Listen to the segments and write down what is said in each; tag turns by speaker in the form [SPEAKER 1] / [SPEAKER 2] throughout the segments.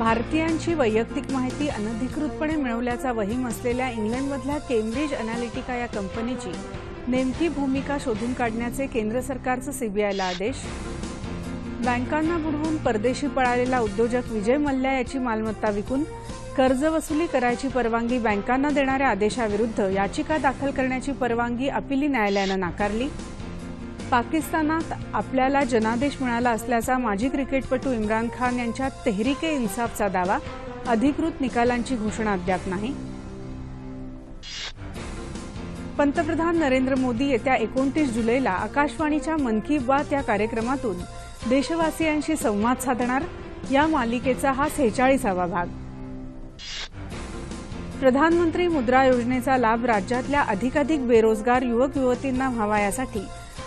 [SPEAKER 1] भारतीयांची वैयक्तिक माहिती अनधिकृतपणे मिळवल्याचा वहीम असलेल्या इंग्लंडमधल्या केम्ब्रिज अनालिटिका या कंपनीची नेमकी भूमिका शोधून काढण्याचे केंद्र सरकारचं सीबीआयला आदेश बँकांना बुडवून परदेशी पळालेला उद्योजक विजय मल्ल्या याची मालमत्ता विकून कर्जवसुली करायची परवानगी बँकांना देणाऱ्या आदेशाविरुद्ध याचिका दाखल करण्याची परवानगी अपिली न्यायालयानं नाकारली पाकिस्तानात आपल्याला जनादेश मिळाला असल्याचा माजी क्रिकेटपटू इम्रान खान यांच्या तेहरीके इन्साफचा दावा अधिकृत निकालांची घोषणा अद्याप नाही पंतप्रधान नरेंद्र मोदी येत्या एकोणतीस जुलैला आकाशवाणीच्या मन की बात या कार्यक्रमातून देशवासियांशी संवाद साधणार या मालिकेचा हा सेहेचाळीसावा भाग प्रधानमंत्री मुद्रा योजनेचा लाभ राज्यातल्या अधिकाधिक बेरोजगार युवक युवतींना व्हावा यासाठी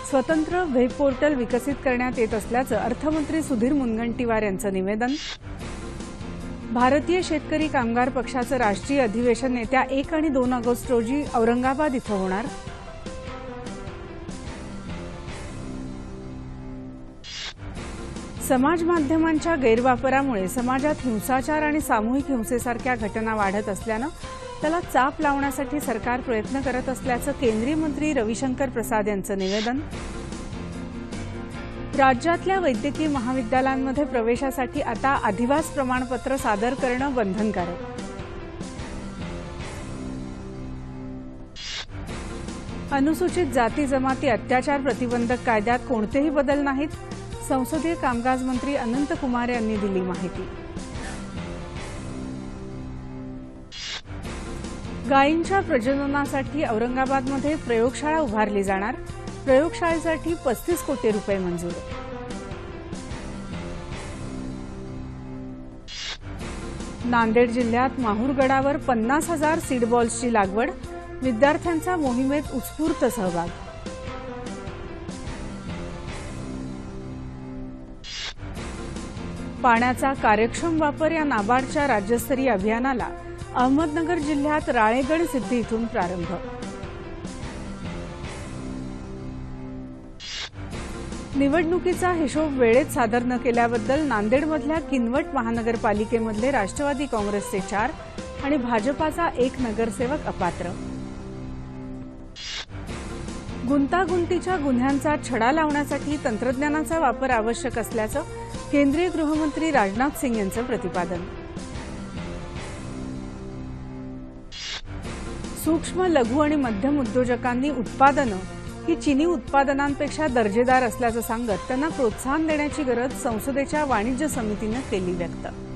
[SPEAKER 1] स्वतंत्र वेब पोर्टल विकसित करण्यात येत असल्याचं अर्थमंत्री सुधीर मुनगंटीवार यांचं निवेदन भारतीय शेतकरी कामगार पक्षाचं राष्ट्रीय अधिवेशन येत्या एक आणि दोन ऑगस्ट रोजी औरंगाबाद इथं होणार समाज माध्यमांच्या गैरवापरामुळे समाजात हिंसाचार आणि सामूहिक हिंसेसारख्या घटना वाढत असल्यानं त्याला चाप लावण्यासाठी सरकार प्रयत्न करत असल्याचं केंद्रीय मंत्री रविशंकर प्रसाद यांचं निवेदन राज्यातल्या वैद्यकीय महाविद्यालयांमध्ये प्रवेशासाठी आता अधिवास प्रमाणपत्र सादर करणं बंधनकारक अनुसूचित जाती जमाती अत्याचार प्रतिबंधक कायद्यात कोणतेही बदल नाहीत संसदीय कामकाज मंत्री अनंत कुमार यांनी दिली माहिती गायींच्या प्रजननासाठी औरंगाबादमध्ये प्रयोगशाळा उभारली जाणार प्रयोगशाळेसाठी पस्तीस कोटी रुपये मंजूर नांदेड जिल्ह्यात माहूरगडावर पन्नास हजार सीडबॉल्सची लागवड विद्यार्थ्यांचा मोहिमेत उत्स्फूर्त सहभाग पाण्याचा कार्यक्षम वापर या नाबार्डच्या राज्यस्तरीय अभियानाला अहमदनगर जिल्ह्यात राळेगड सिद्धी इथून प्रारंभ निवडणुकीचा हिशोब वेळेत सादर न केल्याबद्दल नांदेडमधल्या किनवट महानगरपालिकेमधले राष्ट्रवादी काँग्रेसचे चार आणि भाजपाचा एक नगरसेवक अपात्र गुंतागुंतीच्या गुन्ह्यांचा छडा लावण्यासाठी तंत्रज्ञानाचा वापर आवश्यक असल्याचं केंद्रीय गृहमंत्री राजनाथ सिंग यांचं प्रतिपादन सूक्ष्म लघु आणि मध्यम उद्योजकांनी उत्पादनं ही चिनी उत्पादनांपेक्षा दर्जेदार असल्याचं सांगत त्यांना प्रोत्साहन देण्याची गरज संसदेच्या वाणिज्य समितीनं केली व्यक्त